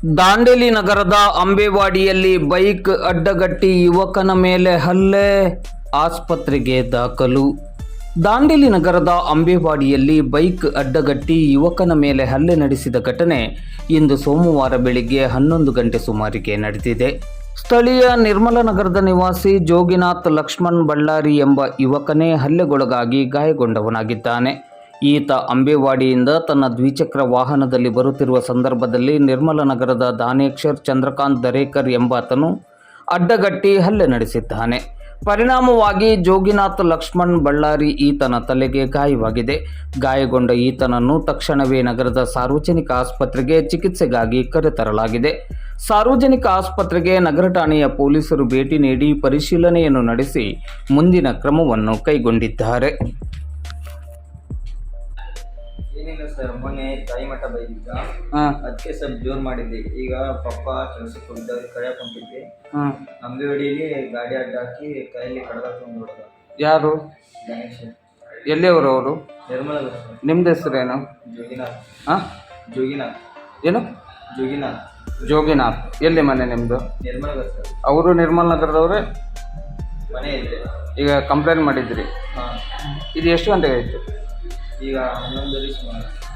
ದಾಂಡೇಲಿ ನಗರದ ಅಂಬೇವಾಡಿಯಲ್ಲಿ ಬೈಕ್ ಅಡ್ಡಗಟ್ಟಿ ಯುವಕನ ಮೇಲೆ ಹಲ್ಲೆ, ಆಸ್ಪತ್ರೆಗೆ ದಾಖಲು. ದಾಂಡೇಲಿ ನಗರದ ಅಂಬೇವಾಡಿಯಲ್ಲಿ ಬೈಕ್ ಅಡ್ಡಗಟ್ಟಿ ಯುವಕನ ಮೇಲೆ ಹಲ್ಲೆ ನಡೆಸಿದ ಘಟನೆ ಇಂದು ಸೋಮವಾರ ಬೆಳಿಗ್ಗೆ ಹನ್ನೊಂದು ಗಂಟೆ ಸುಮಾರಿಗೆ ನಡೆದಿದೆ. ಸ್ಥಳೀಯ ನಿರ್ಮಲ ನಗರದ ನಿವಾಸಿ ಜೋಗಿನಾಥ್ ಲಕ್ಷ್ಮಣ್ ಬಳ್ಳಾರಿ ಎಂಬ ಯುವಕನೇ ಹಲ್ಲೆಗೊಳಗಾಗಿ ಗಾಯಗೊಂಡವನಾಗಿದ್ದಾನೆ. ಈತ ಅಂಬೇವಾಡಿಯಿಂದ ತನ್ನ ದ್ವಿಚಕ್ರ ವಾಹನದಲ್ಲಿ ಬರುತ್ತಿರುವ ಸಂದರ್ಭದಲ್ಲಿ ನಿರ್ಮಲ ನಗರದ ದಾನೇಕ್ಷರ್ ಚಂದ್ರಕಾಂತ್ ದರೇಕರ್ ಎಂಬಾತನು ಅಡ್ಡಗಟ್ಟಿ ಹಲ್ಲೆ ನಡೆಸಿದ್ದಾನೆ. ಪರಿಣಾಮವಾಗಿ ಜೋಗಿನಾಥ್ ಲಕ್ಷ್ಮಣ್ ಬಳ್ಳಾರಿ ಈತನ ತಲೆಗೆ ಗಾಯವಾಗಿದೆ. ಗಾಯಗೊಂಡ ಈತನನ್ನು ತಕ್ಷಣವೇ ನಗರದ ಸಾರ್ವಜನಿಕ ಆಸ್ಪತ್ರೆಗೆ ಚಿಕಿತ್ಸೆಗಾಗಿ ಕರೆತರಲಾಗಿದೆ. ಸಾರ್ವಜನಿಕ ಆಸ್ಪತ್ರೆಗೆ ನಗರ ಠಾಣೆಯ ಪೊಲೀಸರು ಭೇಟಿ ನೀಡಿ ಪರಿಶೀಲನೆಯನ್ನು ನಡೆಸಿ ಮುಂದಿನ ಕ್ರಮವನ್ನು ಕೈಗೊಂಡಿದ್ದಾರೆ. ಏನಿಲ್ಲ ಸರ್ ಮೊನ್ನೆ ತಾಯಿ ಮಠ ಬೈದಿದ್ದ. ಹಾಂ. ಅದಕ್ಕೆ ಸ್ವಲ್ಪ ಜೋರ್ ಮಾಡಿದ್ದೆ. ಈಗ ಪಪ್ಪ ಕೆಲಸಕ್ಕೆ ಹೋಗಿದ್ದಾಗ ಕಡೆ ಹೊಂಟಿದ್ದೆ ಹಾಂ ಅಂಬಿವಡಿಯಲ್ಲಿ ಗಾಡಿ ಅಡ್ಡ ಹಾಕಿ ಕೈಯಲ್ಲಿ ಕಡ್ದಾಕೊಂಡು ಹೊಡೆದ ಯಾರು? ಗಣೇಶ್. ಎಲ್ಲಿಯವರು ಅವರು? ನಿರ್ಮಲ ಸರ್. ನಿಮ್ದು ಹೆಸರೇನು? ಜೋಗಿನಾಥ್. ಹಾಂ? ಜೋಗಿನಾಥ್. ಏನು? ಜೋಗಿನಾಥ್. ಜೋಗಿನಾಥ್. ಎಲ್ಲಿ ಮನೆ ನಿಮ್ಮದು ನಿರ್ಮಲ ಸರ್. ಅವರು ನಿರ್ಮಲ್ ನಗರದವ್ರೆ? ಮನೆ ಇದೆ ಈಗ ಕಂಪ್ಲೇಂಟ್ ಮಾಡಿದ್ರಿ. ಹಾಂ. ಇದು ಎಷ್ಟು ಗಂಟೆಗೆ ಆಯಿತು? ಈಗ ಹನ್ನೊಂದು ಸುಮಾರು